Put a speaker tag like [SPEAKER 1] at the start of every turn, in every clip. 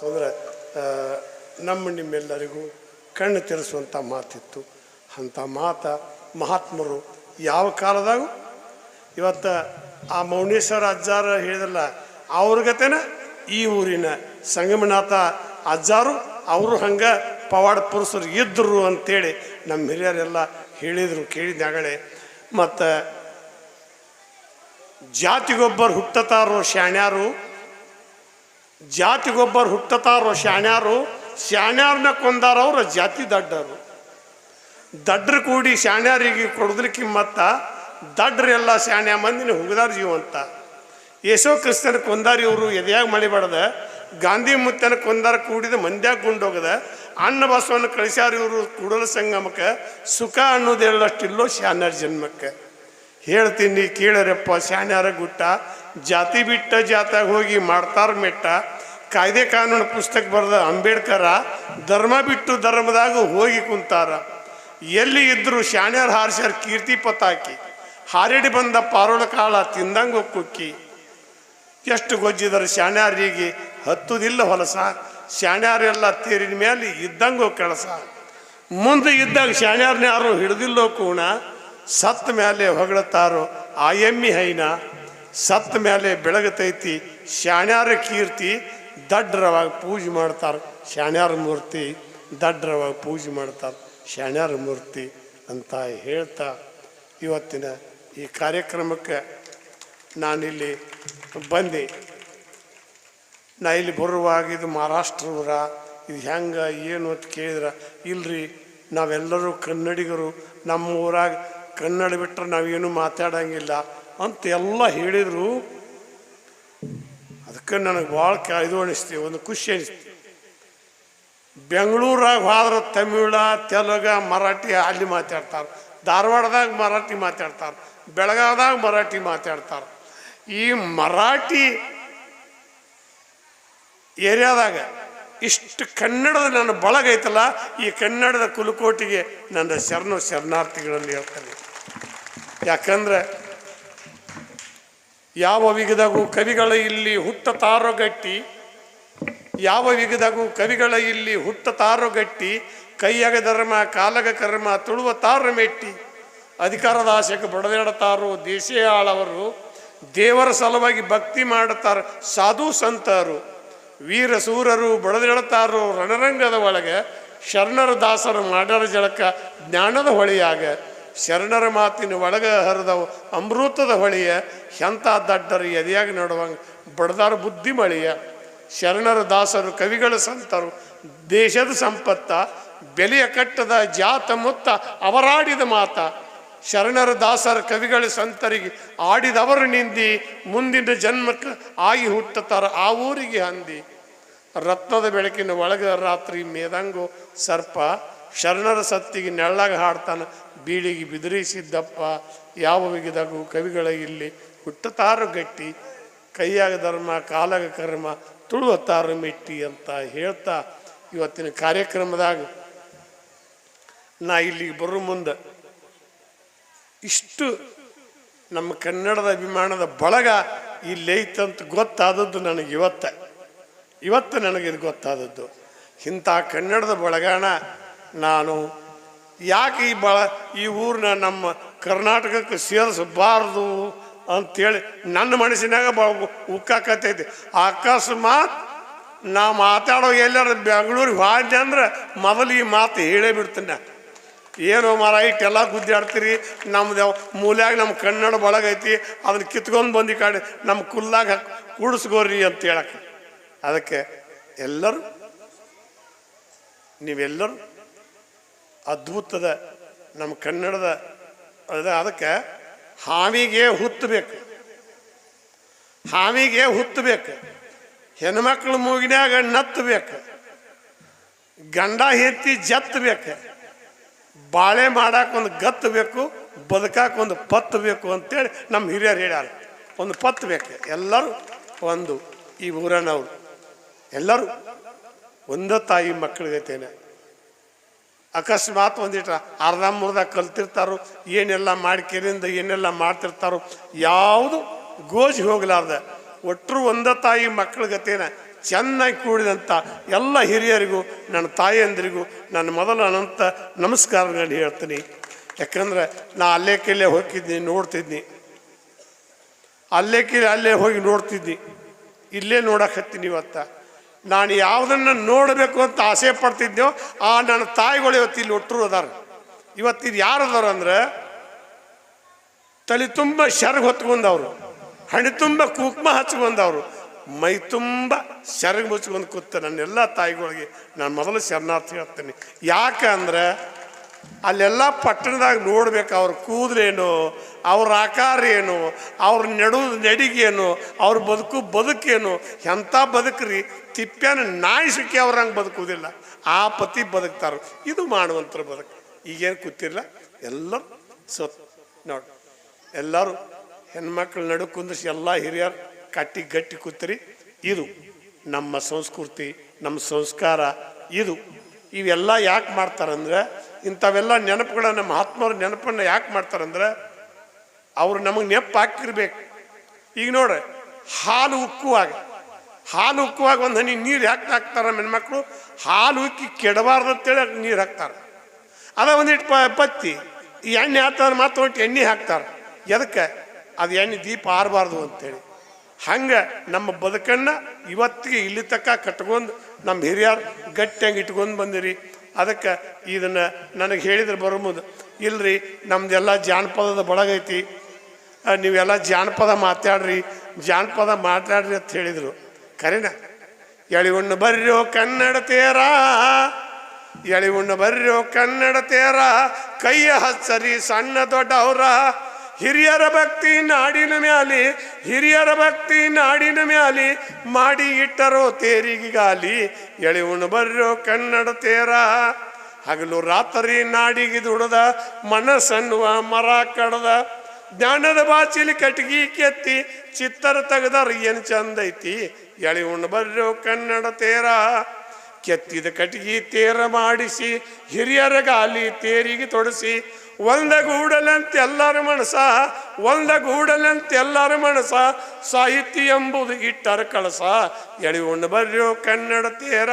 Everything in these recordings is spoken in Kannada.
[SPEAKER 1] ತೊಂದರೆ ನಮ್ಮ ನಿಮ್ಮೆಲ್ಲರಿಗೂ ಕಣ್ಣು ತೆರೆಸುವಂಥ ಮಾತಿತ್ತು. ಅಂಥ ಮಾತ ಮಹಾತ್ಮರು ಯಾವ ಕಾಲದಾಗೂ, ಇವತ್ತು ಆ ಮೌನೇಶ್ವರ ಅಜ್ಜಾರ ಹೇಳಿದಲ್ಲ ಗತೇನ ಈ ಊರಿನ ಸಂಗಮನಾಥ ಅಜ್ಜಾರು, ಅವರು ಹಂಗೆ ಪವಾಡ ಪುರುಷರು ಇದ್ದರು ಅಂತೇಳಿ ನಮ್ಮ ಹಿರಿಯರೆಲ್ಲ ಹೇಳಿದರು, ಕೇಳಿದಾಗಲೇ. ಮತ್ತು ಜಾತಿಗೊಬ್ಬರು ಹುಟ್ಟತಾರೋ ಶಾಣ್ಯಾರು ಜಾತಿಗೊಬ್ಬರು ಹುಟ್ಟತಾರೋ ಶಾಣ್ಯಾರು ಶಾಣ್ಯಾರನ್ನ ಕೊಂದಾರವ್ರ ಜಾತಿ ದಡ್ಡರು. ದಡ್ರು ಕೂಡಿ ಶಾಣ್ಯಾರಿಗೆ ಕೊಡೋದಕ್ಕೆ ಮತ್ತ ದಡ್ಡ್ರೆಲ್ಲ ಶಾಣ್ಯ ಮಂದಿನ ಹುಗದಾರ ಜೀವಂತ. ಯೇಸೋ ಕ್ರಿಸ್ತನ ಕೊಂದಾರಿ ಇವರು ಎದೆಯಾಗ ಮಳಿಬಾರ್ದ ಗಾಂಧಿ ಮುತ್ತನ ಕೊಂದಾರ ಕೂಡಿದ ಮಂದ್ಯಾಗ ಗುಂಡೋಗದ, ಅನ್ನ ಬಸವನ್ನು ಕಳಿಸ್ಯಾರ ಇವರು ಕೂಡಲ ಸಂಗಮಕ್ಕೆ, ಸುಖ ಅನ್ನೋದೇಳಷ್ಟಿಲ್ಲೋ ಶಾಣ್ಯಾರ ಜನ್ಮಕ್ಕೆ. ಹೇಳ್ತೀನಿ ಕೇಳರಪ್ಪ, ಶಾಣ್ಯಾರ ಗುಟ್ಟ, ಜಾತಿ ಬಿಟ್ಟ ಜಾತಾಗ ಹೋಗಿ ಮಾಡ್ತಾರ ಮೆಟ್ಟ. ಕಾಯ್ದೆ ಕಾನೂನು ಪುಸ್ತಕ ಬರೆದ ಅಂಬೇಡ್ಕರ ಧರ್ಮ ಬಿಟ್ಟು ಧರ್ಮದಾಗ ಹೋಗಿ ಕುಂತಾರ. ಎಲ್ಲಿ ಇದ್ರು ಶಾಣ್ಯಾರ ಹಾರಿಸ್ಯಾರ ಕೀರ್ತಿ ಪತಾಕಿ ಹಾರಿಡಿ ಬಂದ ಪಾರೋಳ ಕಾಳ ತಿಂದಂಗ ಕುಕ್ಕಿ. ಎಷ್ಟು ಗೊಜ್ಜಿದರು ಶಾಣ್ಯಾರಿಗೆ ಹತ್ತುದಿಲ್ಲ ಹೊಲಸ. ಶಾಣ್ಯಾರೆಲ್ಲ ತೇರಿನ ಮೇಲೆ ಇದ್ದಂಗೋ ಕೆಲಸ ಮುಂದೆ ಇದ್ದಾಗ ಶಾಣ್ಯಾರನ್ನ ಯಾರು ಹಿಡಿದಿಲ್ಲೋ ಕೂಣ. ಸತ್ತ ಮೇಲೆ ಆ ಎಮ್ಮಿ ಹೈನ ಸತ್ತ ಮೇಲೆ ಬೆಳಗತೈತಿ, ಶಾಣ್ಯಾರ ಕೀರ್ತಿ ದಡ್ರವಾಗಿ ಪೂಜೆ ಮಾಡ್ತಾರೆ. ಶಾಣ್ಯಾರ ಮೂರ್ತಿ ದಡ್ರವಾಗಿ ಪೂಜೆ ಮಾಡ್ತಾರೆ. ಶಾಣ್ಯಾರ ಮೂರ್ತಿ ಅಂತ ಹೇಳ್ತಾ ಇವತ್ತಿನ ಈ ಕಾರ್ಯಕ್ರಮಕ್ಕೆ ನಾನಿಲ್ಲಿ ಬಂದೆ. ನಾ ಇಲ್ಲಿ ಬರುವಾಗ ಇದು ಮಹಾರಾಷ್ಟ್ರವರ, ಇದು ಹೆಂಗೆ, ಏನು ಅಂತ ಕೇಳಿದ್ರೆ. ಇಲ್ರಿ, ನಾವೆಲ್ಲರೂ ಕನ್ನಡಿಗರು ನಮ್ಮ ಊರಾಗ ಕನ್ನಡ ಬಿಟ್ಟರೆ ನಾವೇನು ಮಾತಾಡಂಗಿಲ್ಲ ಅಂತ ಎಲ್ಲ ಹೇಳಿದರು. ಅದಕ್ಕೆ ನನಗೆ ಭಾಳ ಕ, ಇದು ಅನಿಸ್ತೀವಿ ಒಂದು ಖುಷಿ ಅನಿಸ್ತಿ. ಬೆಂಗಳೂರಾಗ ಹೋದ್ರೆ ತಮಿಳ, ತೆಲುಗ, ಮರಾಠಿ ಅಲ್ಲಿ ಮಾತಾಡ್ತಾರೆ. ಧಾರವಾಡದಾಗ ಮರಾಠಿ ಮಾತಾಡ್ತಾರೆ. ಬೆಳಗಾವ್ದಾಗ ಮರಾಠಿ ಮಾತಾಡ್ತಾರೆ. ಈ ಮರಾಠಿ ಏರಿಯಾದಾಗ ಇಷ್ಟು ಕನ್ನಡದ ನನ್ನ ಬಳಗ ಐತಲ್ಲ ಈ ಕನ್ನಡದ ಕುಲಕೋಟಿಗೆ ನನ್ನ ಶರಣು ಶರಣಾರ್ಥಿಗಳಲ್ಲಿ ಹೇಳ್ತಾರೆ ಯಾಕಂದ್ರೆ ಯಾವ ವಿಗದಾಗೂ ಕವಿಗಳ ಇಲ್ಲಿ ಹುಟ್ಟತಾರೋ ಗಟ್ಟಿ ಯಾವ ವಿಗದಾಗೂ ಕವಿಗಳ ಇಲ್ಲಿ ಹುಟ್ಟತಾರೋ ಗಟ್ಟಿ ಕೈಯಾಗ ಧರ್ಮ, ಕಾಲಗ ಕರ್ಮ, ತುಳುವ ತಾರ ಮೆಟ್ಟಿ ಅಧಿಕಾರದ ಆಶೆಗೆ ಬಡದಾಡ್ತಾರೋ ದೇಶೇ ಆಳವರು, ದೇವರ ಸಲುವಾಗಿ ಭಕ್ತಿ ಮಾಡುತ್ತಾರೆ ಸಾಧು ಸಂತರು, ವೀರ ಸೂರರು ಬಡದಾಡ್ತಾರೋ ರಣರಂಗದ ಒಳಗೆ ಶರಣರ ದಾಸರು ಮಾಡರ ಜಳಕ ಜ್ಞಾನದ ಹೊಳೆಯಾಗ. ಶರಣರ ಮಾತಿನ ಒಳಗ ಹರಿದ ಅಮೃತದ ಹೊಳೆಯ, ಎಂಥ ದಡ್ಡರು ಎದೆಯಾಗಿ ನೋಡುವಂಗೆ. ಬಡದಾರ ಬುದ್ಧಿ ಮಳೆಯ. ಶರಣರ ದಾಸರು ಕವಿಗಳ ಸಂತರು. ದೇಶದ ಸಂಪತ್ತ, ಬೆಲೆಯ ಕಟ್ಟದ, ಜಾತ ಮುತ್ತ, ಅವರಾಡಿದ ಮಾತ. ಶರಣರ ದಾಸರ ಕವಿಗಳ ಸಂತರಿಗೆ ಆಡಿದವರು ನಿಂದಿ, ಮುಂದಿನ ಜನ್ಮಕ್ಕೆ ಆಗಿ ಹುಟ್ಟತಾರ ಆ ಊರಿಗೆ ಹಂದಿ. ರತ್ನದ ಬೆಳಕಿನ ಒಳಗ ರಾತ್ರಿ ಮೇದಂಗು ಸರ್ಪ, ಶರಣರ ಸತ್ತಿಗೆ ನೆಳ್ಳಾಗ ಹಾಡ್ತಾನ. ಬೀಳಿಗೆ ಬಿದಿರಿಸಿದ್ದಪ್ಪ, ಯಾವ ವಿಗಿದಾಗು ಕವಿಗಳ ಇಲ್ಲಿ ಹುಟ್ಟತಾರು ಗಟ್ಟಿ, ಕೈಯಾಗ ಧರ್ಮ, ಕಾಲಾಗ ಕರ್ಮ, ತುಳುವತ್ತಾರು ಮೆಟ್ಟಿ ಅಂತ ಹೇಳ್ತಾ ಇವತ್ತಿನ ಕಾರ್ಯಕ್ರಮದಾಗ ನಾ ಇಲ್ಲಿಗೆ ಬರೋ ಮುಂದೆ ಇಷ್ಟು ನಮ್ಮ ಕನ್ನಡದ ಅಭಿಮಾನದ ಬಳಗ ಇಲ್ಲೈತಂತ ಗೊತ್ತಾದದ್ದು ನನಗೆ ಇವತ್ತ. ಇವತ್ತು ನನಗಿದು ಗೊತ್ತಾದದ್ದು. ಇಂಥ ಕನ್ನಡದ ಬಳಗಾಣ ನಾನು ಯಾಕೆ ಈ ಬಳ ಈ ಊರನ್ನ ನಮ್ಮ ಕರ್ನಾಟಕಕ್ಕೆ ಸೇರಿಸಬಾರ್ದು ಅಂಥೇಳಿ ನನ್ನ ಮನಸ್ಸಿನಾಗ ಬ ಉಕ್ಕಾಕತ್ತೈತಿ ಅಕಸ್ಮಾತ್ ನಾ ಮಾತಾಡೋ ಎಲ್ಲಾರ ಬೆಂಗಳೂರಿಗೆ ಹೋದೆ ಅಂದ್ರೆ ಮೊದಲು ಈ ಮಾತು ಹೇಳೇ ಬಿಡ್ತೀನಿ. ಏನೋ ಮರ ಇಟ್ಟೆಲ್ಲ ಗುದ್ದಾಡ್ತೀರಿ, ನಮ್ದು ಮೂಲ್ಯಾಗ ನಮ್ಮ ಕನ್ನಡ ಬಳಗೈತಿ, ಅದನ್ನ ಕಿತ್ಕೊಂಡು ಬಂದು ಕಾಡಿ ನಮ್ಮ ಕುಲ್ಲಾಗ ಕೂಡಿಸ್ಕೋರಿ ಅಂತ ಹೇಳಕ್ಕೆ ಅದಕ್ಕೆ ಎಲ್ಲರೂ, ನೀವೆಲ್ಲರೂ ಅದ್ಭುತದ ನಮ್ಮ ಕನ್ನಡದ ಅದ ಅದಕ್ಕೆ ಹಾವಿಗೆ ಹುತ್ತಬೇಕು ಹಾವಿಗೆ ಹುತ್ತಬೇಕು ಹೆಣ್ಮಕ್ಳ ಮೂಗಿನಾಗ ನತ್ತಬೇಕು ಗಂಡ ಹೆತ್ತಿ ಜತ್ತಬೇಕು ಬಾಳೆ ಒಂದು ಗತ್ತು ಬೇಕು ಒಂದು ಪತ್ತು ಬೇಕು ಅಂತೇಳಿ ನಮ್ಮ ಹಿರಿಯರು ಹೇಳ್ಯಾರ. ಒಂದು ಪತ್ತು ಬೇಕು. ಎಲ್ಲರೂ ಒಂದು ಈ ಊರನವರು. ಎಲ್ಲರೂ ಒಂದ ತಾಯಿ ಮಕ್ಕಳಿಗೈತೇನೆ ಅಕಸ್ಮಾತ್ ಒಂದಿಟ್ಟ ಅರ್ಧ ಮುರ್ಧ ಕಲ್ತಿರ್ತಾರೋ, ಏನೆಲ್ಲ ಮಾಡ್ಕೆರಿಂದ ಏನೆಲ್ಲ ಮಾಡ್ತಿರ್ತಾರೋ, ಯಾವುದು ಗೋಜಿ ಹೋಗ್ಲಾರ್ದ. ಒಟ್ಟರು ಒಂದ ತಾಯಿ ಮಕ್ಕಳ ಗತೇನ ಚೆನ್ನಾಗಿ ಕೂಡಿದಂಥ ಎಲ್ಲ ಹಿರಿಯರಿಗೂ, ನನ್ನ ತಾಯಿಯಂದಿರಿಗೂ ನನ್ನ ಮೊದಲು ಅನಂತ ನಮಸ್ಕಾರಗಳನ್ನು ಹೇಳ್ತೀನಿ. ಯಾಕಂದ್ರೆ ನಾ ಅಲ್ಲೇ ಕೆಲ್ಲೇ ಹೋಗಿದ್ನಿ ನೋಡ್ತಿದ್ನಿ. ಅಲ್ಲೇ ಕೆಲೆ, ಅಲ್ಲೇ ಹೋಗಿ ನೋಡ್ತಿದ್ನಿ. ಇಲ್ಲೇ ನೋಡಕತ್ತೀನಿ ಇವತ್ತ. ನಾನು ಯಾವುದನ್ನು ನೋಡಬೇಕು ಅಂತ ಆಸೆ ಪಡ್ತಿದ್ದೆವು ಆ ನನ್ನ ತಾಯಿಗಳು ಇವತ್ತು ಇಲ್ಲಿ ಒಟ್ಟರು ಅದಾರ. ಇವತ್ತಿದು ಯಾರು ಅದಾರ ಅಂದ್ರೆ ತಲೆ ತುಂಬ ಶರ್ಗ್ ಹೊತ್ಕೊಂಡವ್ರು, ಹಣೆ ತುಂಬ ಕುಕ್ಮ ಹಚ್ಕೊಂಡವ್ರು, ಮೈ ತುಂಬ ಶರ್ಗ್ ಮುಚ್ಕೊಂಡು ಕೂತ ನನ್ನೆಲ್ಲ ತಾಯಿಗಳಿಗೆ ನಾನು ಮೊದಲು ಶರಣಾರ್ಥಿ ಹೇಳ್ತೀನಿ ಯಾಕೆ ಅಂದ್ರೆ ಅಲ್ಲೆಲ್ಲ ಪಟ್ಟಣದಾಗ ನೋಡ್ಬೇಕು ಅವ್ರ ಕೂದಲೇನು, ಅವ್ರ ಆಕಾರ ಏನು ಅವ್ರ ನಡು ನಡಿಗೇನು, ಅವ್ರ ಬದುಕು ಬದುಕೇನು, ಎಂಥ ಬದುಕ್ರಿ? ತಿಪ್ಪ್ಯಾನ ನಾಯಿ ಸಿಕ್ಕಿ ಅವ್ರ ಹಂಗೆ ಬದುಕುವುದಿಲ್ಲ. ಆ ಪತಿ ಬದುಕ್ತಾರೆ. ಇದು ಮಾಡುವಂಥರ ಬದುಕು. ಈಗೇನು ಕೂತಿಲ್ಲ ಎಲ್ಲರೂ ಸತ್ ನೋಡಿ. ಎಲ್ಲರೂ ಹೆಣ್ಮಕ್ಳು ನಡು ಕುಂದಿಸಿ ಎಲ್ಲ ಹಿರಿಯರು ಕಟ್ಟಿ ಗಟ್ಟಿ ಕೂತ್ರಿ. ಇದು ನಮ್ಮ ಸಂಸ್ಕೃತಿ, ನಮ್ಮ ಸಂಸ್ಕಾರ, ಇದು. ಇವೆಲ್ಲ ಯಾಕೆ ಮಾಡ್ತಾರಂದ್ರೆ ಇಂಥವೆಲ್ಲ ನೆನಪುಗಳನ್ನ ಮಹಾತ್ಮರ ನೆನಪನ್ನು ಯಾಕೆ ಮಾಡ್ತಾರಂದ್ರೆ ಅವ್ರು ನಮಗೆ ನೆಪ್ಪು ಹಾಕಿರ್ಬೇಕು. ಈಗ ನೋಡ್ರಿ ಹಾಲು ಉಕ್ಕುವಾಗ ಹಾಲು ಉಕ್ಕುವಾಗ ಒಂದು ಹನಿ ನೀರು ಯಾಕೆ ಹಾಕ್ತಾರೆ ಹೆಣ್ಮಕ್ಳು? ಹಾಲು ಉಕ್ಕಿ ಕೆಡಬಾರ್ದು ಅಂತೇಳಿ ನೀರು ಹಾಕ್ತಾರೆ. ಅದ ಒಂದಿಟ್ಟು ಪ, ಪತ್ತಿ, ಈ ಎಣ್ಣೆ ಹಾಕ್ತಾರೆ ಮಾತ್ರ ಒಟ್ಟು ಎಣ್ಣೆ ಹಾಕ್ತಾರೆ. ಎದಕ್ಕೆ? ಅದು ಎಣ್ಣೆ ದೀಪ ಆರಬಾರ್ದು ಅಂತೇಳಿ. ಹಂಗೆ ನಮ್ಮ ಬದುಕನ್ನು ಇವತ್ತಿಗೆ ಇಲ್ಲಿ ತಕ್ಕ ಕಟ್ಕೊಂಡು ನಮ್ಮ ಹಿರಿಯರು ಗಟ್ಟಿಯಾಗಿ ಇಟ್ಕೊಂಡು ಬಂದಿರಿ. ಅದಕ್ಕೆ ಇದನ್ನು ನನಗೆ ಹೇಳಿದ್ರೆ ಬರಬಹುದು ಇಲ್ರಿ ನಮ್ದೆಲ್ಲ ಜಾನಪದದ ಬಳಗೈತಿ ನೀವೆಲ್ಲ ಜಾನಪದ ಮಾತಾಡ್ರಿ ಜಾನಪದ ಮಾತಾಡ್ರಿ ಅಂತ ಹೇಳಿದರು. ಕರೆನ? ಎಳಿವಣ್ಣ ಬರ್ರೋ ಕನ್ನಡ ತೇರ ಎಳಿವಣ್ಣ ಬರ್ರೋ ಕನ್ನಡ ತೇರ, ಕೈಯ ಹಚ್ಚರಿ ಸಣ್ಣ ದೊಡ್ಡವರ ಹಿರಿಯರ ಭಕ್ತಿ ನಾಡಿನ ಮ್ಯಾಲಿ, ಹಿರಿಯರ ಭಕ್ತಿ ನಾಡಿನ ಮ್ಯಾಲಿ, ಮಾಡಿ ಇಟ್ಟರೋ ತೇರಿಗಾಲಿ ಎಳಿ ಬರ್ರೋ ಕನ್ನಡ ತೇರ. ಹಗಲು ರಾತ್ರಿ ನಾಡಿಗೆ ದುಡದ, ಮನಸ್ಸನ್ನುವ ಮರ ಕಡದ, ಜ್ಞಾನದ ಬಾಚಿಲಿ ಕಟ್ಗಿ ಕೆತ್ತಿ, ಚಿತ್ತರ ತೆಗೆದರ್ ಏನು ಚಂದೈತಿ ಎಳಿ ಬರ್ರೋ ಕನ್ನಡ ತೇರ. ಕೆತ್ತಿದ ಕಟಗಿ ತೇರ ಮಾಡಿಸಿ, ಹಿರಿಯರ ಗಾಲಿ ತೇರಿಗೆ ತೊಡಸಿ, ಒಂದ ಗೂಡಲಂತ ಎಲ್ಲರ ಮನಸ, ಒಂದ ಗೂಡಲಂತ ಎಲ್ಲರ ಮನಸ, ಸಾಹಿತ್ಯ ಎಂಬುದು ಇಟ್ಟರ ಕಳಸ. ಎಳಿ ಉಣ್ಣ ಕನ್ನಡ ತೇರ.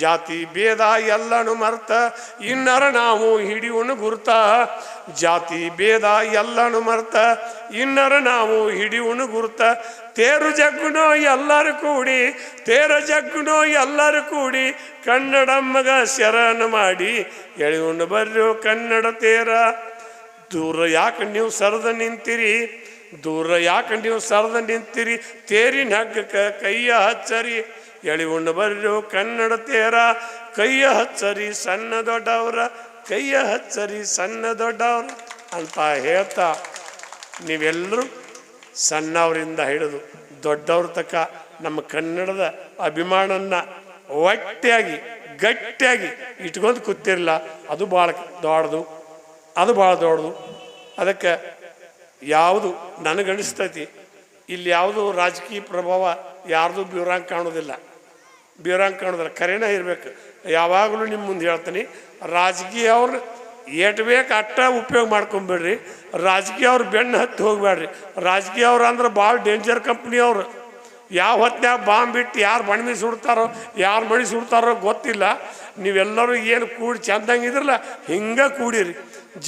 [SPEAKER 1] ಜಾತಿ ಭೇದ ಎಲ್ಲನು ಮರ್ತ, ಇನ್ನರ ನಾವು ಹಿಡಿಯುವನು ಗುರ್ತ. ಜಾತಿ ಭೇದ ಎಲ್ಲನು ಮರ್ತ, ಇನ್ನರ ನಾವು ಹಿಡಿಯುವನು ಗುರ್ತ. ತೇರು ಜಗ್ಗುನೋ ಎಲ್ಲರೂ ಕೂಡಿ, ತೇರು ಜಗ್ಗುನೋ ಎಲ್ಲರೂ ಕೂಡಿ ಕನ್ನಡಮ್ಮಗ ಶರಣ ಮಾಡಿ ಎಳೆಯುವನು ಬರ್ರೋ ಕನ್ನಡ ತೇರ. ದೂರ ಯಾಕೆ ನೀವು ಸರದ ನಿಂತಿರಿ, ದೂರ ಯಾಕೆ ನೀವು ಸರದ ನಿಂತಿರಿ, ತೇರಿನ ಹಗ್ಗಕ್ಕೆ ಕೈಯ ಹಚ್ಚರಿ. ಎಳಿ ಉಂಡು ಬರ್ರು ಕನ್ನಡ ತೇರ. ಕೈಯ ಹಚ್ಚರಿ ಸಣ್ಣ ದೊಡ್ಡವ್ರ, ಕೈಯ ಹಚ್ಚರಿ ಸಣ್ಣ ದೊಡ್ಡವ್ರ ಅಂತ ಹೇಳ್ತಾ ನೀವೆಲ್ಲರೂ ಸಣ್ಣವರಿಂದ ಹಿಡಿದು ದೊಡ್ಡವ್ರ ತಕ್ಕ ನಮ್ಮ ಕನ್ನಡದ ಅಭಿಮಾನನ್ನ ಒಟ್ಟಿಯಾಗಿ, ಗಟ್ಟಿಯಾಗಿ ಇಟ್ಕೊಂಡು ಕೂತಿರಲ್ಲ ಅದು ಭಾಳ ದೊಡ್ಡದು, ಅದು ಭಾಳ ದೊಡ್ಡದು. ಅದಕ್ಕೆ ಯಾವುದು ನನಗನಿಸ್ತೈತಿ, ಇಲ್ಲಿ ಯಾವುದು ರಾಜಕೀಯ ಪ್ರಭಾವ ಯಾರ್ದು ಬ್ಯೂರಾಂಗ್ ಕಾಣೋದಿಲ್ಲ ಬ್ಯೂರಾಂಗ್ ಕಾಣೋದಿಲ್ಲ, ಕರೆನ ಇರಬೇಕು. ಯಾವಾಗಲೂ ನಿಮ್ಮ ಮುಂದೆ ಹೇಳ್ತೀನಿ, ರಾಜಕೀಯ ಅವ್ರು ಏಟ್ ಬೇಕು ಅಟ್ಟ ಉಪಯೋಗ ಮಾಡ್ಕೊಂಬಿಡ್ರಿ. ರಾಜಕೀಯ ಅವ್ರು ಬೆಣ್ಣೆ ಹತ್ತಿ ಹೋಗಬೇಡ್ರಿ ರಾಜಕೀಯ ಅವ್ರು ಅಂದ್ರೆ ಭಾಳ ಡೇಂಜರ್ ಕಂಪ್ನಿ ಅವರು. ಯಾವ ಹೊತ್ತಿನಾಗ ಬಾಂಬ್ ಬಿಟ್ಟು ಯಾರು ಬಣ್ಮಿ ಸುಡ್ತಾರೋ ಯಾರು ಮಣಿ ಸುಡ್ತಾರೋ ಗೊತ್ತಿಲ್ಲ. ನೀವೆಲ್ಲರೂ ಏನು ಕೂಡಿ ಚಂದಂಗಿದ್ರಲ್ಲ ಹಿಂಗೆ ಕೂಡಿರಿ.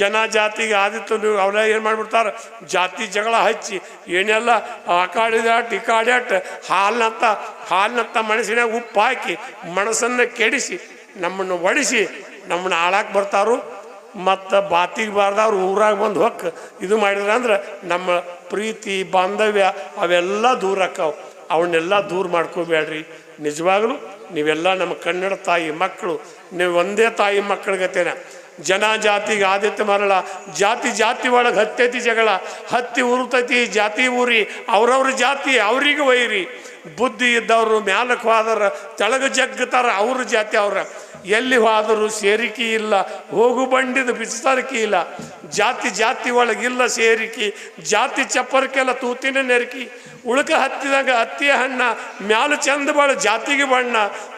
[SPEAKER 1] ಜನ ಜಾತಿಗೆ ಆದಿತ್ತು ನೀವು ಏನು ಮಾಡ್ಬಿಡ್ತಾರೆ? ಜಾತಿ ಜಗಳ ಹಚ್ಚಿ, ಏನೆಲ್ಲ ಆ ಕಾಡಿದಾಟ್ ಈ ಕಾಡ್ಯಾಟ್ ಹಾಲ್ನತ್ತ ಹಾಲ್ನತ್ತ ಮಣಸಿನಾಗ ಉಪ್ಪು ಹಾಕಿ ಮನಸ್ಸನ್ನು ಕೆಡಿಸಿ, ನಮ್ಮನ್ನು ಒಡಿಸಿ, ನಮ್ಮನ್ನು ಆಳಕ್ಕೆ ಬರ್ತಾರು ಮತ್ತು ಬಾತಿಗೆ ಬಾರ್ದವ್ರು ಊರಾಗ ಬಂದು ಹೊಕ್ಕ ಇದು ಮಾಡಿದ್ರೆ ಅಂದ್ರೆ ನಮ್ಮ ಪ್ರೀತಿ, ಬಾಂಧವ್ಯ ಅವೆಲ್ಲ ದೂರ ಆಕ್ಕಾವು. ಅವನ್ನೆಲ್ಲ ದೂರ ಮಾಡ್ಕೋಬೇಡ್ರಿ. ನಿಜವಾಗ್ಲೂ ನೀವೆಲ್ಲ ನಮ್ಮ ಕನ್ನಡ ತಾಯಿ ಮಕ್ಕಳು, ನೀವು ಒಂದೇ ತಾಯಿ ಮಕ್ಕಳಿಗತ್ತೇನ ಜನ ಜಾತಿಗೆ ಆದಿತ್ಯ ಮರಳ, ಜಾತಿ ಜಾತಿ ಒಳಗೆ ಹತ್ತೈತಿ ಜಗಳ, ಹತ್ತಿ ಉರುತೈತಿ, ಜಾತಿ ಊರಿ ಅವ್ರವ್ರ ಜಾತಿ ಅವ್ರಿಗೆ ವೈರಿ ಬುದ್ಧಿ ಇದ್ದವರು ಮ್ಯಾಲಕ್ಕೆ ಹೋದ್ರ ತೆಳಗ ಜಗ್ಗತಾರ ಅವ್ರ ಜಾತಿ ಅವ್ರ. ಎಲ್ಲಿ ಹೋದರೂ ಸೇರಿಕೆ ಇಲ್ಲ, ಹೋಗು ಬಂಡಿದ ಬಿಚ್ಚರಿಕೆ ಇಲ್ಲ. ಜಾತಿ ಜಾತಿ ಒಳಗಿಲ್ಲ ಸೇರಿಕೆ, ಜಾತಿ ಚಪ್ಪರಕ್ಕೆಲ್ಲ ತೂತಿನ ನೆರಕಿ. ಉಳ್ಕ ಹತ್ತಿದಾಗ ಹತ್ತಿಯ ಹಣ್ಣ, ಮ್ಯಾಲ ಚಂದ ಬಾಳ ಜಾತಿಗೆ ಬಣ್ಣ.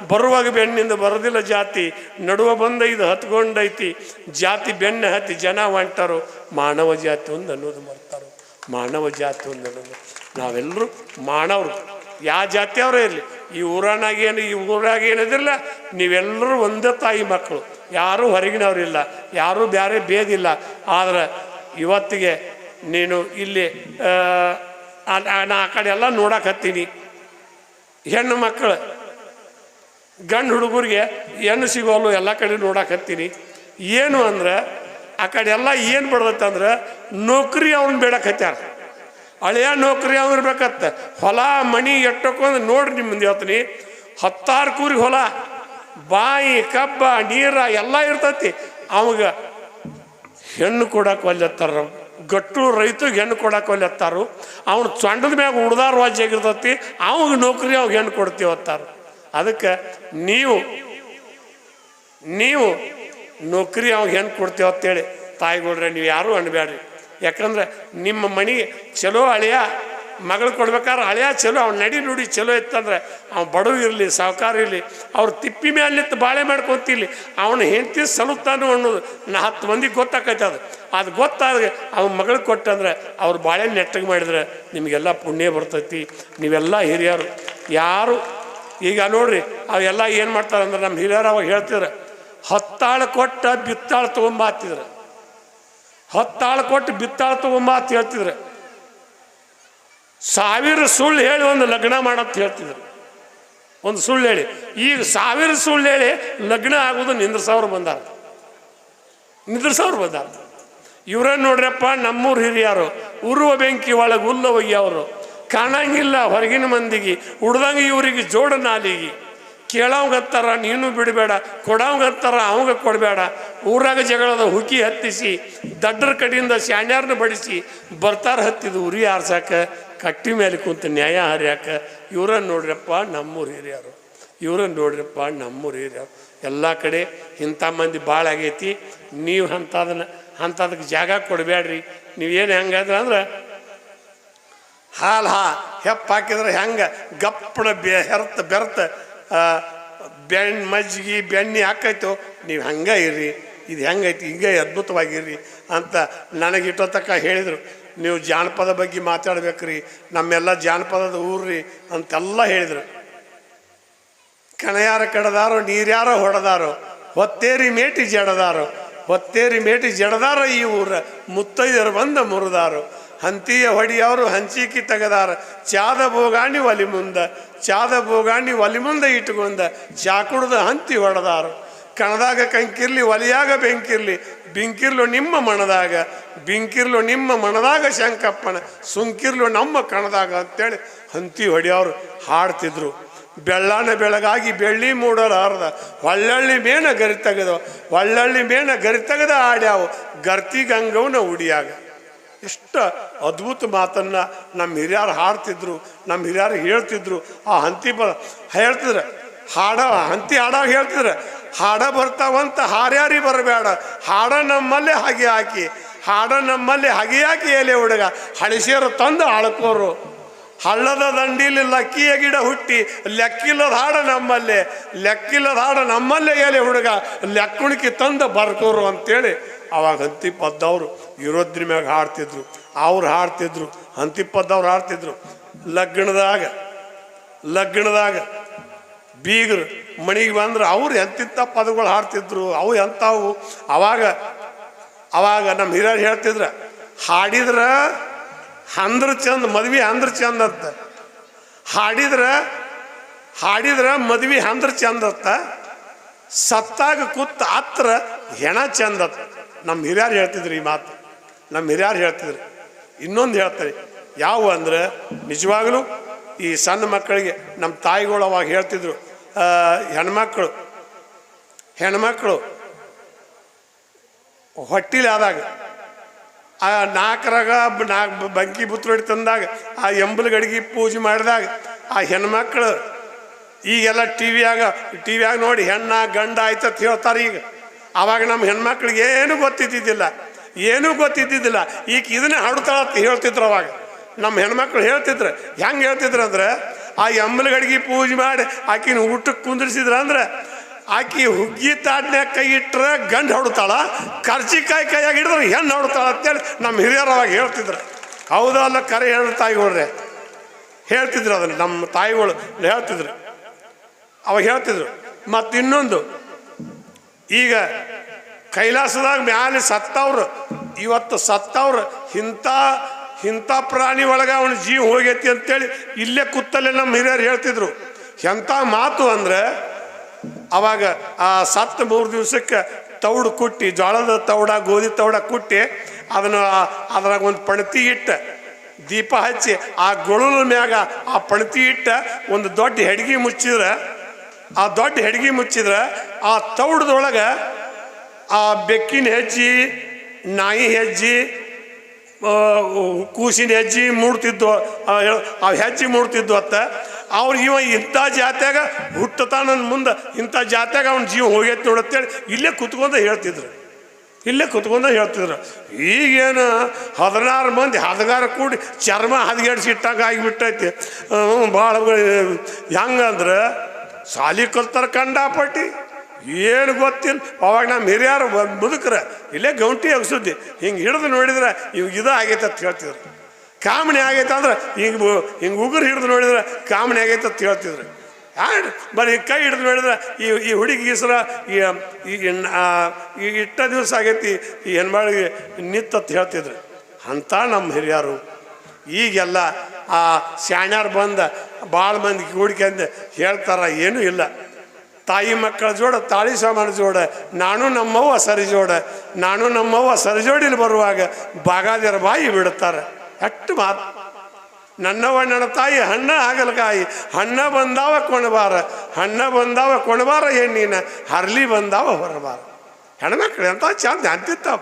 [SPEAKER 1] ಬರುವಾಗ ಬೆಣ್ಣಿಂದ ಬರೋದಿಲ್ಲ ಜಾತಿ, ನಡುವ ಬಂದ ಇದು ಹತ್ಕೊಂಡೈತಿ. ಜಾತಿ ಬೆಣ್ಣೆ ಹತ್ತಿ ಜನ ಹೊಂಟಾರು, ಮಾನವ ಜಾತಿ ಒಂದು ಅನ್ನೋದು ಮರ್ತಾರೋ. ಮಾನವ ಜಾತಿ ಒಂದು ಅನ್ನೋದು. ನಾವೆಲ್ಲರೂ ಮಾನವರು. ಯಾವ ಜಾತಿಯವರೇ ಇರಲಿ. ಈ ಊರನಾಗ ಏನು, ಈ ಊರಾಗ ಏನಿದ್ರಲ್ಲ, ನೀವೆಲ್ಲರೂ ಒಂದೇ ತಾಯಿ ಮಕ್ಕಳು. ಯಾರೂ ಹೊರಗಿನವರಿಲ್ಲ, ಯಾರೂ ಬೇರೆ ಭೇದಿಲ್ಲ ಆದ್ರೆ ಇವತ್ತಿಗೆ ನೀನು ಇಲ್ಲಿ ನಾ ಆ ಕಡೆ ಎಲ್ಲ ನೋಡಕತ್ತೀನಿ ಹೆಣ್ಣು ಮಕ್ಕಳು, ಗಂಡು ಹುಡುಗರಿಗೆ ಹೆಣ್ಣು ಸಿಗೋಲು ಎಲ್ಲ ಕಡೆ ನೋಡಕತ್ತೀನಿ ಏನು ಅಂದ್ರೆ, ಆ ಕಡೆ ಎಲ್ಲ ಏನು ಬಿಡ್ದತ್ತಂದ್ರೆ ನೌಕರಿ ಅವ್ನ ಬೇಡಕತ್ಯಾರ ಹಳೆಯ ನೌಕರಿ ಅವ್ರು ಇರ್ಬೇಕತ್ತ ಹೊಲ, ಮಣಿ ಎಟ್ಟಕೊಂದು ನೋಡ್ರಿ ನಿಮ್ಮ ಹೇಳ್ತೀನಿ. ಹತ್ತಾರು ಕೂರಿ ಹೊಲ, ಬಾಯಿ, ಕಬ್ಬ, ನೀರ ಎಲ್ಲ ಇರ್ತೈತಿ. ಅವಾಗ ಹೆಣ್ಣು ಕೊಡಕ್ಕೆ ಒಲ್ಲೆತ್ತಾರ ಗಟ್ಟು ರೈತಗೆ ಹೆಣ್ಣು ಕೊಡಕ್ಕೆ ಒಲ್ಲೆತ್ತಾರು ಅವ್ನು ಚೊಂಡದ ಮ್ಯಾಗ ಉಡ್ದಾರ ವಾಜ್ಯಾಗಿರ್ತೈತಿ ಅವಾಗ ನೌಕರಿ ಅವಾಗ ಹೆಣ್ಣು ಕೊಡ್ತೀವಿ ಅತ್ತಾರ ಅದಕ್ಕೆ ನೀವು ನೀವು ನೌಕರಿ ಅವಾಗ ಹೆಣ್ಣು ಕೊಡ್ತೀವಿ ಅಂತೇಳಿ ತಾಯಿಗಳ್ರೆ, ನೀವು ಯಾರೂ ಅನ್ಬೇಡ್ರಿ ಯಾಕಂದ್ರೆ ನಿಮ್ಮ ಮಣಿ ಚಲೋ ಹಳೆಯ, ಮಗಳು ಕೊಡ್ಬೇಕಾದ್ರೆ ಹಳೆಯ ಚಲೋ, ಅವ್ನು ನಡಿ ನುಡಿ ಚಲೋ ಇತ್ತಂದ್ರೆ ಅವ್ನು ಬಡವ ಇರಲಿ, ಸಾವುಕಾರ ಇರಲಿ, ಅವ್ರ ತಿಪ್ಪಿ ಮೇಲೆ ನಿಂತು ಬಾಳೆ ಮಾಡ್ಕೊಂತಿರ್ಲಿ, ಅವನು ಹೆಂಡತಿ ಸಲುತ್ತಾನು ಅನ್ನೋದು ನಾ ಹತ್ತು ಮಂದಿಗೆ ಗೊತ್ತಾಕೈತೆ ಅದು. ಅದು ಗೊತ್ತಾದ್ರೆ ಅವ್ನ ಮಗಳು ಕೊಟ್ಟಂದ್ರೆ ಅವ್ರು ಬಾಳೆ ನೆಟ್ಟಗೆ ಮಾಡಿದ್ರೆ ನಿಮಗೆಲ್ಲ ಪುಣ್ಯ ಬರ್ತೈತಿ. ನೀವೆಲ್ಲ ಹಿರಿಯರು. ಯಾರು, ಈಗ ನೋಡ್ರಿ, ಅವೆಲ್ಲ ಏನು ಮಾಡ್ತಾರೆ ಅಂದ್ರೆ ನಮ್ಮ ಹಿರಿಯರು ಅವಾಗ ಹೇಳ್ತಿದ್ರು, ಹತ್ತಾಳು ಕೊಟ್ಟ ಬಿತ್ತಾಳು ತೊಗೊಂಬ ಹತ್ತಿದ್ರು ಹತ್ತಾಳು ಕೊಟ್ಟು ಬಿತ್ತಾಳು ತಗೊಂಬ ಅಂತ ಹೇಳ್ತಿದ್ರು. ಸಾವಿರ ಸುಳ್ಳು ಹೇಳಿ ಒಂದು ಲಗ್ನ ಮಾಡಂತ ಹೇಳ್ತಿದ್ರು. ಒಂದು ಸುಳ್ಳು ಹೇಳಿ. ಈಗ ಸಾವಿರ ಸುಳ್ಳು ಹೇಳಿ ಲಗ್ನ ಆಗೋದು ನಿಂದ್ರಸವ್ರು ಬಂದಾರ. ನಿಂದ್ರಸವ್ರು ಬಂದಾರ. ಇವರೇ ನೋಡ್ರಪ್ಪ, ನಮ್ಮೂರು ಹಿರಿಯರು, ಉರುವ ಬೆಂಕಿ ಒಳಗೆ ಹುಲ್ಲ ಒಯ್ಯವರು. ಕಾಣಂಗಿಲ್ಲ ಹೊರಗಿನ ಮಂದಿಗೆ, ಉಡ್ದಂಗೆ ಇವರಿಗೆ ಜೋಡ ನಾಲಿಗೆ. ಕೇಳೋಂಗತ್ತಾರ, ನೀನು ಬಿಡಬೇಡ, ಕೊಡೋಂಗತ್ತಾರ, ಅವಂಗ ಕೊಡಬೇಡ. ಊರಾಗ ಜಗಳದ ಹುಕ್ಕಿ ಹತ್ತಿಸಿ, ದಡ್ಡರ ಕಡೆಯಿಂದ ಶಾಣ್ಯಾರನ್ನ ಬಡಿಸಿ, ಬರ್ತಾರ ಹತ್ತಿದ ಉರಿ ಆರ್ಸಾಕ, ಕಟ್ಟಿ ಮೇಲೆ ಕುಂತ ನ್ಯಾಯ ಹರಿಯಾಕ ಇವ್ರನ್ನ ನೋಡ್ರಪ್ಪ ನಮ್ಮೂರು ಹಿರಿಯರು. ಇವ್ರನ್ನ ನೋಡ್ರಪ್ಪ ನಮ್ಮೂರು ಹಿರಿಯರು. ಎಲ್ಲ ಕಡೆ ಇಂಥ ಮಂದಿ ಭಾಳ ಆಗೈತಿ. ನೀವು ಅಂಥದನ್ನ ಅಂಥದಕ್ಕೆ ಜಾಗ ಕೊಡಬೇಡ್ರಿ ನೀವೇನು ಹೆಂಗಾದ್ರೆ ಅಂದ್ರೆ, ಹಾಲು ಹಾ, ಹೆಪ್ಪ ಹಾಕಿದ್ರೆ ಹೆಂಗೆ ಗಪ್ಪಣ ಬೆ, ಹೆರ್ತ ಬೆರ್ತ ಬೆಣ್ಣೆ ಮಜ್ಜಿಗೆ ಬೆಣ್ಣೆ ಹಾಕೈತೋ, ನೀವು ಹಂಗೆ ಇರ್ರಿ. ಇದು ಹೆಂಗೈತಿ? ಹಿಂಗೆ ಅದ್ಭುತವಾಗಿರ್ರಿ ಅಂತ ನನಗೆ ಇಟ್ಟೋತಕ್ಕ ಹೇಳಿದರು. ನೀವು ಜಾನಪದ ಬಗ್ಗೆ ಮಾತಾಡ್ಬೇಕ್ರಿ, ನಮ್ಮೆಲ್ಲ ಜಾನಪದದ ಊರ್ರಿ ಅಂತೆಲ್ಲ ಹೇಳಿದರು. ಕಣಯಾರ ಕಡದಾರೋ, ನೀರ್ಯಾರ ಹೊಡೆದಾರೋ, ಹೊತ್ತೇರಿ ಮೇಟಿ ಜಡದಾರೋ, ಹೊತ್ತೇರಿ ಮೇಟಿ ಜಡದಾರ ಈ ಊರ ಮುತ್ತೈದರು ಬಂದ ಮುರಿದಾರು. ಹಂತಿಯ ಹೊಡಿಯವರು ಹಂಚಿಕಿ ತೆಗದಾರ. ಚಾದ ಬೋಗಾಣಿ ಒಲಿ ಮುಂದ, ಚಾದ ಬೋಗಾಣಿ ಒಲಿ ಮುಂದೆ ಇಟ್ಕೊಂಡ ಚಾಕುಡ್ದ ಹಂತಿ ಹೊಡೆದಾರು. ಕಣದಾಗ ಕಂಕಿರ್ಲಿ, ಒಲಿಯಾಗ ಬೆಂಕಿರ್ಲಿ, ಬಿಂಕಿರ್ಲು ನಿಮ್ಮ ಮಣದಾಗ ಬಿಂಕಿರ್ಲು ನಿಮ್ಮ ಮಣದಾಗ ಶಂಕಪ್ಪನ, ಸುಂಕಿರ್ಲು ನಮ್ಮ ಕಣದಾಗ ಅಂತೇಳಿ ಹಂತಿ ಹೊಡೆಯವರು, ಹಾಡ್ತಿದ್ರು. ಬೆಳ್ಳಾನ ಬೆಳಗಾಗಿ ಬೆಳ್ಳಿ ಮೂಡರ ಹಾರದ ಒಳ್ಳಳ್ಳಿ ಮೇನ ಗರಿ ತೆಗೆದು ಒಳ್ಳಳ್ಳಿ ಮೇನ ಗರಿ ತೆಗೆದ ಆಡ್ಯಾವು ಗರ್ತಿ ಗಂಗವನ ಉಡಿಯಾಗ. ಇಷ್ಟ ಅದ್ಭುತ ಮಾತನ್ನ ನಮ್ಮ ಹಿರಿಯರು ಹಾಡ್ತಿದ್ರು, ನಮ್ಮ ಹಿರಿಯರು ಹೇಳ್ತಿದ್ರು. ಆ ಹಂತಿ ಬ ಹೇಳ್ತಿದ್ರೆ, ಹಾಡ ಹಂತಿ ಹಾಡಾಗ ಹೇಳ್ತಿದ್ರು ಹಾಡ ಬರ್ತಾವಂತ ಹಾರ್ಯಾರಿ ಬರಬೇಡ. ಹಾಡ ನಮ್ಮಲ್ಲೇ ಹಾಗೆ ಹಾಕಿ, ಹಾಡ ನಮ್ಮಲ್ಲಿ ಹಾಗೆ ಹಾಕಿ ಎಲೆ ಹುಡುಗ. ಹಳಿಸಿಯರು ತಂದು ಆಳ್ಕೋರು. ಹಳ್ಳದ ದಂಡಿಲಿ ಲಕ್ಕಿಯ ಗಿಡ ಹುಟ್ಟಿ, ಲೆಕ್ಕಿಲ್ಲದ ಹಾಡ ನಮ್ಮಲ್ಲೇ, ಲೆಕ್ಕಿಲ್ಲದ ಹಾಡ ನಮ್ಮಲ್ಲೇ ಎಲೆ ಹುಡುಗ. ಲೆಕ್ಕುಣಿಕೆ ತಂದು ಬರ್ಕೋರು ಅಂತೇಳಿ ಅವಾಗ ಹಂತಿಪ್ಪದ್ದವ್ರು ಇರೋದ್ರ ಮ್ಯಾಗ ಹಾಡ್ತಿದ್ರು. ಅವ್ರು ಹಾಡ್ತಿದ್ರು ಹಂತಿಪ್ಪದ್ದವ್ರು ಹಾಡ್ತಿದ್ರು. ಲಗ್ನದಾಗ ಲಗ್ನದಾಗ ಬೀಗರು ಮಣಿಗೆ ಬಂದ್ರೆ ಅವ್ರು ಎಂತಿಂಥ ಪದಗಳು ಹಾಡ್ತಿದ್ರು, ಅವು ಎಂಥವು. ಅವಾಗ ಅವಾಗ ನಮ್ಮ ಹಿರಿಯರು ಹೇಳ್ತಿದ್ರ, ಹಾಡಿದ್ರ ಅಂದ್ರ ಚಂದ, ಮದ್ವಿ ಅಂದ್ರ ಚಂದ ಅಂತ. ಹಾಡಿದ್ರ ಹಾಡಿದ್ರ ಮದ್ವಿ ಅಂದ್ರ ಚಂದ ಅಂತ. ಸತ್ತಾಗ ಕೂತ್ ಹತ್ರ ಹೆಣ ಚಂದ ನಮ್ಮ ಹಿರಿಯರು ಹೇಳ್ತಿದ್ರು ಈ ಮಾತು. ನಮ್ಮ ಹಿರಿಯರು ಹೇಳ್ತಿದ್ರು. ಇನ್ನೊಂದು ಹೇಳ್ತಾರೆ, ಯಾವ ಅಂದ್ರೆ ನಿಜವಾಗ್ಲೂ ಈ ಸಣ್ಣ ಮಕ್ಕಳಿಗೆ ನಮ್ಮ ತಾಯಿಗಳು ಅವಾಗ ಹೇಳ್ತಿದ್ರು ಹೆಣ್ಮಕ್ಳು ಹೆಣ್ಮಕ್ಳು, ಹೊಟ್ಟಿಲಿ ಆದಾಗ, ಆ ನಾಲ್ಕರಾಗ ನಾಲ್ಕು ಬಂಕಿ ಬುತ್ತರೊಡಿ ತಂದಾಗ, ಆ ಎಂಬಲ್ ಗಡಿಗೆ ಪೂಜೆ ಮಾಡಿದಾಗ, ಆ ಹೆಣ್ಮಕ್ಳು ಈಗೆಲ್ಲ ಟಿ ವಿಯಾಗ ಟಿ ವಿಯಾಗ ನೋಡಿ ಹೆಣ್ಣ, ಗಂಡ ಅಂತ ಹೇಳ್ತಾರೆ ಈಗ. ಆವಾಗ ನಮ್ಮ ಹೆಣ್ಮಕ್ಳಿಗೆ ಏನೂ ಗೊತ್ತಿದ್ದಿದ್ದಿಲ್ಲ. ಏನೂ ಗೊತ್ತಿದ್ದಿದ್ದಿಲ್ಲ. ಈಗ ಇದನ್ನೇ ಹಾಡುತ್ತಾಳ ಹೇಳ್ತಿದ್ರು ಅವಾಗ. ನಮ್ಮ ಹೆಣ್ಮಕ್ಳು ಹೇಳ್ತಿದ್ರು. ಹೆಂಗೆ ಹೇಳ್ತಿದ್ರು ಅಂದ್ರೆ ಆ ಎಮ್ಮಲಗಡಿಗೆ ಗಡಿಗೆ ಪೂಜೆ ಮಾಡಿ ಆಕಿನ ಊಟಕ್ಕೆ ಕುಂದಿರ್ಸಿದ್ರ ಅಂದ್ರೆ ಆಕಿ ಹುಗ್ಗಿ ತಾಟ್ನ್ಯಾಗ ಕೈ ಇಟ್ಟರೆ ಗಂಡು ಹೊಡ್ತಾಳ ಕರ್ಚಿಕಾಯಿ ಕೈಯಾಗಿ ಹಿಡಿದ್ರೆ ಹೆಣ್ಣು ಹೊಡ್ತಾಳ ಅಂತೇಳಿ ನಮ್ಮ ಹಿರಿಯರು ಅವಾಗ ಹೇಳ್ತಿದ್ರು. ಹೌದಲ್ಲ ಕರೆ ಹೇಳ ತಾಯಿಗಳ್ರೆ? ಹೇಳ್ತಿದ್ರು ಅದನ್ನು, ನಮ್ಮ ತಾಯಿಗಳು ಹೇಳ್ತಿದ್ರು. ಅವಾಗ ಹೇಳ್ತಿದ್ರು, ಮತ್ತು ಇನ್ನೊಂದು, ಈಗ ಕೈಲಾಸದಾಗ ಮ್ಯಾಲೆ ಸತ್ತವ್ರು, ಇವತ್ತು ಸತ್ತವ್ರು, ಇಂಥ ಇಂಥ ಪ್ರಾಣಿ ಒಳಗೆ ಅವನ ಜೀವ ಹೋಗೈತಿ ಅಂತೇಳಿ ಇಲ್ಲೇ ಕುತ್ತಲ್ಲೇ ನಮ್ಮ ಹಿರಿಯರು ಹೇಳ್ತಿದ್ರು. ಎಂಥ ಮಾತು ಅಂದ್ರೆ ಅವಾಗ ಆ ಸತ್ತು ಮೂರು ದಿವಸಕ್ಕೆ ತೌಡು ಕುಟ್ಟಿ ಜೋಳದ ತೌಡ, ಗೋಧಿ ತೌಡ ಕುಟ್ಟಿ, ಅದನ್ನು ಅದ್ರಾಗ ಒಂದು ಪಣತಿ ಇಟ್ಟ, ದೀಪ ಹಚ್ಚಿ ಆ ಗೊಳಲ ಮ್ಯಾಗ ಆ ಪಣತಿ ಇಟ್ಟ ಒಂದು ದೊಡ್ಡ ಹೆಡ್ಗಿ ಮುಚ್ಚಿದ್ರೆ. ಆ ದೊಡ್ಡ ಹೆಡ್ಗಿ ಮುಚ್ಚಿದ್ರೆ, ಆ ತೌಡದೊಳಗೆ ಆ ಬೆಕ್ಕಿನ ಹೆಜ್ಜಿ, ನಾಯಿ ಹೆಜ್ಜಿ ಕೂಸಿನ ಹೆಜ್ಜೆ ಮೂಡ್ತಿದ್ದು ಆ, ಹೆಜ್ಜೆ ಮೂಡ್ತಿದ್ದು ಅತ್ತ. ಅವ್ರು ಇವ ಇಂಥ ಜಾತ್ಯಾಗ ಹುಟ್ಟತಾನ ಮುಂದೆ ಇಂಥ ಜಾತ್ಯಾಗ ಅವ್ನ ಜೀವ ಹೋಗೈತೆ ನೋಡತ್ತೇಳಿ ಇಲ್ಲೇ ಕುತ್ಕೊಂಡು ಹೇಳ್ತಿದ್ರು. ಇಲ್ಲೇ ಕುತ್ಕೊಂಡು ಹೇಳ್ತಿದ್ರು. ಈಗೇನು ಹದಿನಾರು ಮಂದಿ ಹದಗಾರ ಕೂಡಿ ಚರ್ಮ ಹದಗೆಡ್ಸಿ ಇಟ್ಟಾಗ ಆಗಿಬಿಟ್ಟೈತಿ. ಭಾಳ ಹೆಂಗಂದ್ರೆ ಸಾಲಿ ಕಲ್ತಾರ ಕಂಡಾಪಟ್ಟಿ. ಏನು ಗೊತ್ತಿಲ್ಲ. ಅವಾಗ ನಮ್ಮ ಹಿರಿಯರು ಮುದುಕ್ರ ಇಲ್ಲೇ ಗೌಂಟಿ ಅಗ್ಸುದ್ದಿ ಹಿಂಗೆ ಹಿಡಿದು ನೋಡಿದ್ರೆ ಇವಾಗ ಇದು ಆಗೈತೆ ಅಂತ ಹೇಳ್ತಿದ್ರು. ಕಾಮಣಿ ಆಗೈತೆ ಅಂದ್ರೆ ಹಿಂಗೆ ಹಿಂಗೆ ಉಗುರು ಹಿಡಿದು ನೋಡಿದ್ರೆ ಕಾಮಣಿ ಆಗೈತೆ ಅಂತ ಹೇಳ್ತಿದ್ರು. ಆ್ಯಂಡ್ ಬರೀ ಕೈ ಹಿಡಿದು ನೋಡಿದ್ರೆ ಈ ಈ ಹುಡುಗಿ ಹೆಸ್ರ ಈ ಇಟ್ಟ ದಿವಸ ಆಗೈತಿ, ಈ ಹೆಣ್ಮಳಿಗೆ ನಿತ್ತಂತ ಹೇಳ್ತಿದ್ರು. ಅಂಥ ನಮ್ಮ ಹಿರಿಯರು. ಈಗೆಲ್ಲ ಆ ಶಾಣ್ಯಾರು ಬಂದ ಭಾಳ ಮಂದಿ ಕೂಡ್ಕೊಂಡು ಹೇಳ್ತಾರ, ಏನೂ ಇಲ್ಲ. ತಾಯಿ ಮಕ್ಕಳ ಜೋಡ, ತಾಳಿ ಸಾಮಾನು ಜೋಡ, ನಾನು ನಮ್ಮವ್ವ ಸರಿ ಜೋಡ, ನಾನು ನಮ್ಮವ್ವ ಸರಿ ಜೋಡಿಲಿ ಬರುವಾಗ ಬಾಗಾದಿರ ಬಾಯಿ ಬಿಡುತ್ತಾರೆ. ಅಷ್ಟು ಮಾತು. ನನ್ನವ್ವ, ನನ್ನ ತಾಯಿ ಹಣ್ಣ ಹಾಗಲಕಾಯಿ ಹಣ್ಣ ಬಂದಾವ ಕೊಣಬಾರ ಹಣ್ಣ ಬಂದಾವ ಕೊಣಬಾರ ಹೆಣ್ಣಿನ, ಹರ್ಲಿ ಬಂದಾವ ಹೊರಬಾರ. ಹೆಣ್ಮಕ್ಳು ಎಂತ ಚಂದ ಅಂತಿತ್ತವ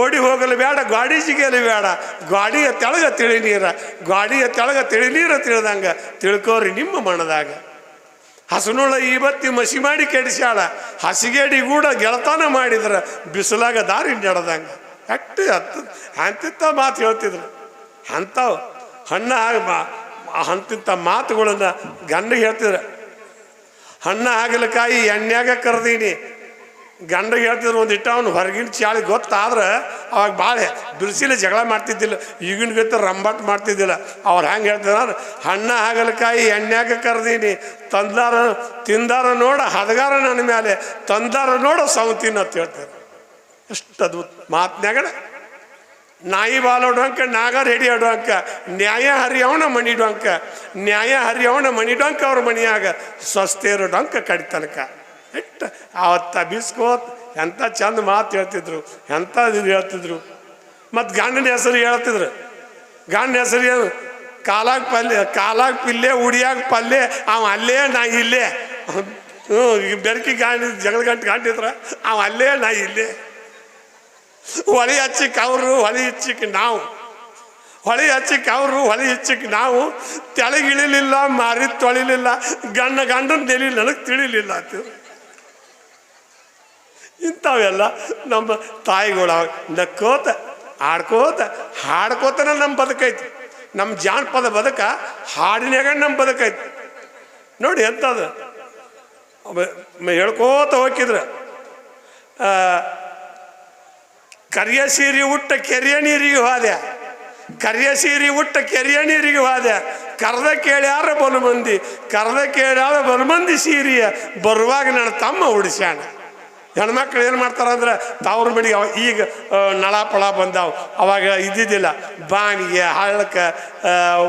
[SPEAKER 1] ಓಡಿ ಹೋಗಲು ಬೇಡ, ಗಾಡಿ ಜಿಗಲು ಬೇಡ, ಗಾಡಿಯ ತೆಳಗ ತಿಳಿ ನೀರ, ಗಾಡಿಯ ತೆಳಗ ತಿಳಿ ನೀರ ತಿಳಿದಂಗ ತಿಳ್ಕೋರಿ ನಿಮ್ಮ ಮನದಾಗ. ಹಸನುಳ ಇವತ್ತಿ ಮಸಿ ಮಾಡಿ ಕೆಡಿಸ್ಯಾಳ. ಹಸಿಗೇಡಿ ಕೂಡ ಗೆಳತನ ಮಾಡಿದ್ರ ಬಿಸಿಲಾಗ ದಾರಿ ನಡೆದಂಗ. ಅಟ್ಟು ಹತ್ತು ಅಂತಿಂತ ಮಾತು ಹೇಳ್ತಿದ್ರು. ಅಂಥವು ಹಣ್ಣ ಅಂತಿಂಥ ಮಾತುಗಳನ್ನ ಗಂಡ ಹೇಳ್ತಿದ್ರು. ಹಣ್ಣ ಹಾಗಲಕಾಯಿ ಎಣ್ಣೆಯಾಗ ಕರ್ದೀನಿ. ಗಂಡಗೆ ಹೇಳ್ತಿದ್ರು ಒಂದು ಇಟ್ಟ ಅವ್ನು ಹೊರಗಿನ ಚಾಳಿ ಗೊತ್ತಾದ್ರೆ ಅವಾಗ ಭಾಳ ಬಿರುಸಿಲೆ ಜಗಳ ಮಾಡ್ತಿದ್ದಿಲ್ಲ, ಈಗಿನ ಗತಿ ರಂಬಾಟ್ ಮಾಡ್ತಿದ್ದಿಲ್ಲ. ಅವ್ರು ಹೆಂಗೆ ಹೇಳ್ತಿದ್ರು ಹಣ್ಣ ಹಾಗಲಕಾಯಿ ಎಣ್ಣೆಯಾಗ ಕರೆದೀನಿ, ತಂದಾರ ತಿಂದಾರ ನೋಡ, ಹದಗಾರ ನನ್ನ ಮೇಲೆ ತಂದಾರ ನೋಡ ಸೌತಿನ ಅಂತ ಹೇಳ್ತಾರೆ ಎಷ್ಟು ಅದ್ಭುತ ಮಾತನ್ಯಾಗಣ ನಾಯಿ ಬಾಲೋಡುವಂಕ ನಾಗ ರೆಡಿ ಆಡುವಂಕ ನ್ಯಾಯ ಹರಿಯವನ ಡೊಂಕ, ನ್ಯಾಯ ಹರಿಯವನ ಡೊಂಕ ಅವ್ರ ಮನಿಯಾಗ ಇರೋ ಡೊಂಕ ಕಡಿತನಕ. ಇಟ್ಟು ಅವತ್ತ ಬಿಸ್ಕೋತ್ ಎಂಥ ಚಂದ ಮಾತು ಹೇಳ್ತಿದ್ರು ಎಂಥ ಇದು ಹೇಳ್ತಿದ್ರು. ಮತ್ತು ಗಂಡನ ಹೆಸರು ಹೇಳ್ತಿದ್ರು. ಗಂಡನ ಹೆಸರು ಏನು? ಕಾಲಾಗ ಪಲ್ಯ, ಕಾಲಾಗ ಪಿಲ್ಲೆ, ಉಡಿಯಾಗ ಪಲ್ಯ ಅವ ಅಲ್ಲೇ ನಾ ಇಲ್ಲೇ. ಹ್ಞೂ ಬೆರಕಿ ಗಾಂಡಿ, ಜಗಳ ಗಂಟು ಗಾಂಡಿದ್ರ, ಅವ ಅಲ್ಲೇ ನಾ ಇಲ್ಲೇ. ಹೊಳಿ ಹಚ್ಚಿಕ್ ಅವರು ಹೊಳಿ ಹಚ್ಚಿಕ್ ನಾವು. ಹೊಳಿ ಹಚ್ಚಿಕ್ ಅವರು ಹೊಳಿ ಹಚ್ಚಿಕ್ ನಾವು. ತೆಳಗಿಳಿಲಿಲ್ಲ, ಮಾರಿ ತೊಳಿಲಿಲ್ಲ, ಗಂಡ ಗಂಡನ ನೆಲಿ ನನಗೆ ತಿಳಿಲಿಲ್ಲ ಅಂತ ಇಂಥವೆಲ್ಲ ನಮ್ಮ ತಾಯಿಗಳು ನಕ್ಕೋತ, ಆಡ್ಕೋತ, ಹಾಡ್ಕೋತನ ನಮ್ಮ ಬದುಕೈತಿ ನಮ್ಮ ಜಾನಪದ ಬದುಕ ಹಾಡಿನಾಗ ನಮ್ಮ ಬದುಕೈತಿ ನೋಡಿ ಮ- ಹೇಳ್ಕೋತ ಹೋಗಿದ್ರೆ ಕರಿಯ ಸೀರೆ ಉಟ್ಟ ಕೆರೆಯ ನೀರಿಗೆ ಹೋದೆ. ಕರಿಯ ಸೀರೆ ಉಟ್ಟ ಕೆರೆಯ ನೀರಿಗೆ ಹೋದೆ. ಕರೆದ ಕೇಳ್ಯಾರ ಬಲು ಮಂದಿ ಕರೆದ ಕೇಳ್ಯಾರ ಬಲು ಮಂದಿ ಸೀರೆಯ ಬರುವಾಗ ನನ್ನ ತಮ್ಮ ಉಡಿಸ್ಯಾಣ ಹೆಣ್ಮಕ್ಳು ಏನು ಮಾಡ್ತಾರೆ ಅಂದ್ರೆ ತವ್ರ ಅವ ಈಗ ನಳ ಪಳ ಬಂದಾವ. ಅವಾಗ ಇದ್ದಿದ್ದಿಲ್ಲ. ಬಾವಿಗೆ ಹಳ್ಳಕ್ಕೆ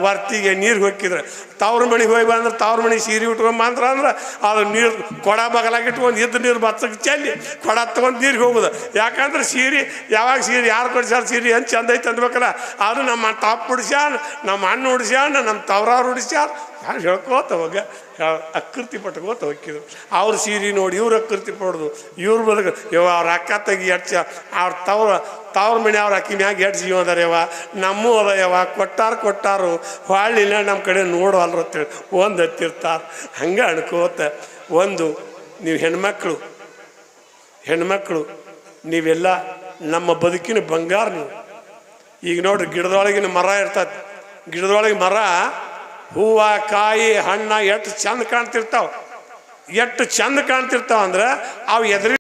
[SPEAKER 1] ವರ್ತಿಗೆ ನೀರು ಹೊಕ್ಕಿದ್ರೆ. ತವ್ರ ಮನೆಗೆ ಹೋಗಿ ಬಂದ್ರೆ ತವ್ರ ಮಣಿ ಸೀರೆ ಉಟ್ಕೊಂಡ್ ಮಾತ್ರ ಅಂದ್ರೆ ಅದು ನೀರು ಕೊಡ ಬಗಲಾಗಿ ಇಟ್ಕೊಂಡು ಇದ್ದ ನೀರು ಬತ್ತಕ್ಕೆ ಚೆಲ್ಲಿ ಕೊಡ ತಗೊಂಡು ನೀರಿಗೆ ಹೋಗುದು. ಯಾಕಂದ್ರೆ ಸೀರೆ, ಯಾವಾಗ ಸೀರೆ, ಯಾರು ಕೊಡ್ಸ್ಯಾರ ಸೀರೆ ಏನು ಚಂದ ಐತೆ ಅನ್ಬೇಕಲ್ಲ ಅದು ನಮ್ಮ ತಾಪ್ ಉಡಿಸ್ಯಾನ ನಮ್ಮ ಅಣ್ಣ ಉಡಿಸ್ಯಾನ ನಮ್ಮ ತವ್ರಾರು ಉಡಿಸ್ಯಾರ. ಯಾರು ಹೇಳ್ಕೋತ ಹೋಗ? ಅಕೃತಿ ಪಟ್ಕೋತ ಹೋಗಿದ್ರು ಅವ್ರ ಸೀರೆ ನೋಡಿ ಇವ್ರು ಅಕೃತಿ ಪಡೋದು, ಇವ್ರ ಬದುಕು ಇವ ಅವ್ರ ಅಕ್ಕ ತೆಗಿ ಹಚ್ಚ ಅವ್ರ ತವ್ರ ತವ್ರ ಮನೆ ಅವ್ರ ಅಕ್ಕಿ ಮ್ಯಾಗ ಎಡ್ ಜೀವ ಅದಾರ ನಮ್ಮೂ ಅದ ಯವ ಕೊಟ್ಟಾರ ಕೊಟ್ಟಾರು ಹೊಳ್ಳಿಲ್ಲ ನಮ್ಮ ಕಡೆ ನೋಡುವಲ್ರು ಅಂತೇಳಿ ಒಂದು ಹತ್ತಿರ್ತಾರ. ಹಂಗೆ ಅನ್ಕೋತ ಒಂದು, ನೀವು ಹೆಣ್ಮಕ್ಳು ಹೆಣ್ಮಕ್ಳು, ನೀವೆಲ್ಲ ನಮ್ಮ ಬದುಕಿನ ಬಂಗಾರ ನೀವು. ಈಗ ನೋಡ್ರಿ ಗಿಡದೊಳಗಿನ ಮರ ಇರ್ತೈತೆ. ಗಿಡದೊಳಗೆ ಮರ ಹೂವ, ಕಾಯಿ, ಹಣ್ಣ ಎಷ್ಟು ಚಂದ ಕಾಣ್ತಿರ್ತಾವ. ಎಷ್ಟು ಚಂದ ಕಾಣ್ತಿರ್ತಾವ ಅಂದ್ರೆ ಅವು ಎದುರು